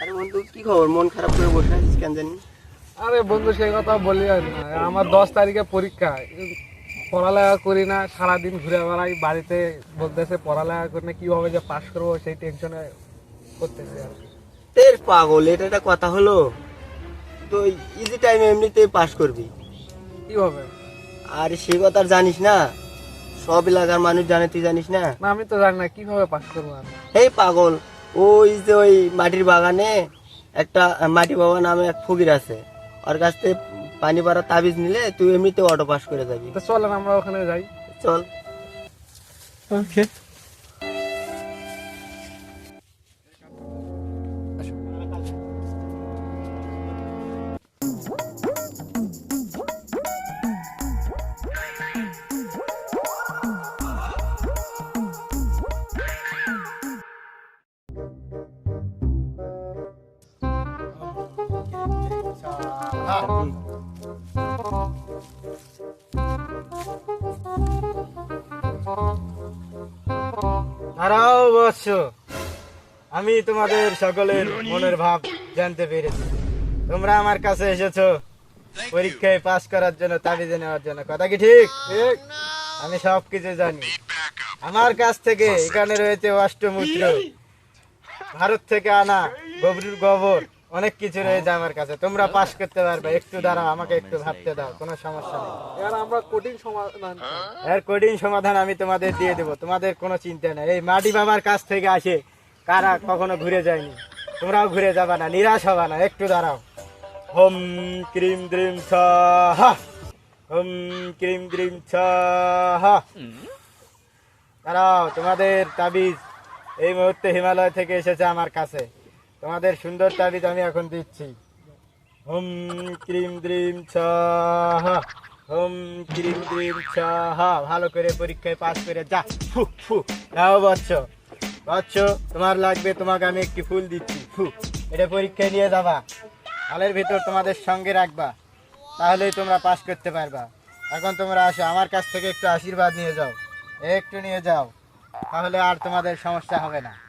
আরে বন্ধু কি খবর? মন খারাপ করে বসে আছিস কেন জানি? আরে বন্ধু সেই কথা বলি আর না। আমার দশ তারিখে পরীক্ষা। পড়ালেখা করি না সারাদিন ঘুরে বেড়াই বাড়িতে বলতেছে পড়ালেখা করি না কীভাবে যে পাশ করব সেই টেনশনে করতেছি আর। তের পাগল এটা একটা কথা হলো। তো ইজি টাইমে এমনিতে পাস করবি। কীভাবে? আর সে কথা আর জানিস না? সব এলাকার মানুষ জানে তুই জানিস না? না আমি তো জানি না কীভাবে পাশ করব আমি? এই পাগল ওই যে ওই মাটির বাগানে একটা মাটি বাবা নামে এক ফকির আছে। ওর কাছ থেকে পানি পাড়া তাবিজ নিলে তুই এমনিতে অটো পাস করে যাবি। তো চলেন আমরা ওখানে যাই। চল। ওকে। দাঁড়াও বৎস আমি তোমাদের সকলের মনের ভাব জানতে পেরেছি। তোমরা আমার কাছে এসেছ। পরীক্ষায় পাস করার জন্য তাবিজে নেওয়ার জন্য। কথা কি ঠিক? ঠিক? আমি সব কিছু জানি আমার কাছ থেকে এখানে রয়েছে অষ্টমূত্র ভারত থেকে আনা গভীর গোবর অনেক কিছু রয়েছে আমার কাছে। তোমরা পাস করতে পারবে। একটু দাঁড়াও আমাকে একটু ভাবতে দাও কোনো সমস্যা নেই। আমরা কঠিন সমাধান এর কঠিন সমাধান আমি তোমাদের দিয়ে দেবো। তোমাদের কোনো চিন্তা নেই। এই মাটি বাবার কাছ থেকে আসে কারা কখনো ঘুরে যায়নি। তোমরাও ঘুরে যাবা না নিরাশ হবা না। একটু দাঁড়াও। হোম ক্রিম দ্রিম ছাহা। হোম ক্রিম দ্রিম ছাহা। দাঁড়াও তোমাদের তাবিজ। এই মুহূর্তে হিমালয় থেকে এসেছে আমার কাছে। তোমাদের সুন্দর তাবিজ আমি এখন দিচ্ছি। হুম, ক্রিম দ্রিম ছাহা। হুম, ক্রিম দ্রিম ছাহা। ভালো করে পরীক্ষায় পাস করে যা। ফু ফু। নাও বচ্চ বচ্চ তোমার লাগবে, তোমাকে আমি একটি ফুল দিচ্ছি। ফু, এটা পরীক্ষায় নিয়ে যাবা। হলের ভিতর তোমাদের সঙ্গে রাখবা। তাহলেই তোমরা পাস করতে পারবা। এখন তোমরা আসো, আমার কাছ থেকে একটু আশীর্বাদ নিয়ে যাও। একটু নিয়ে যাও। তাহলে আর তোমাদের সমস্যা হবে না।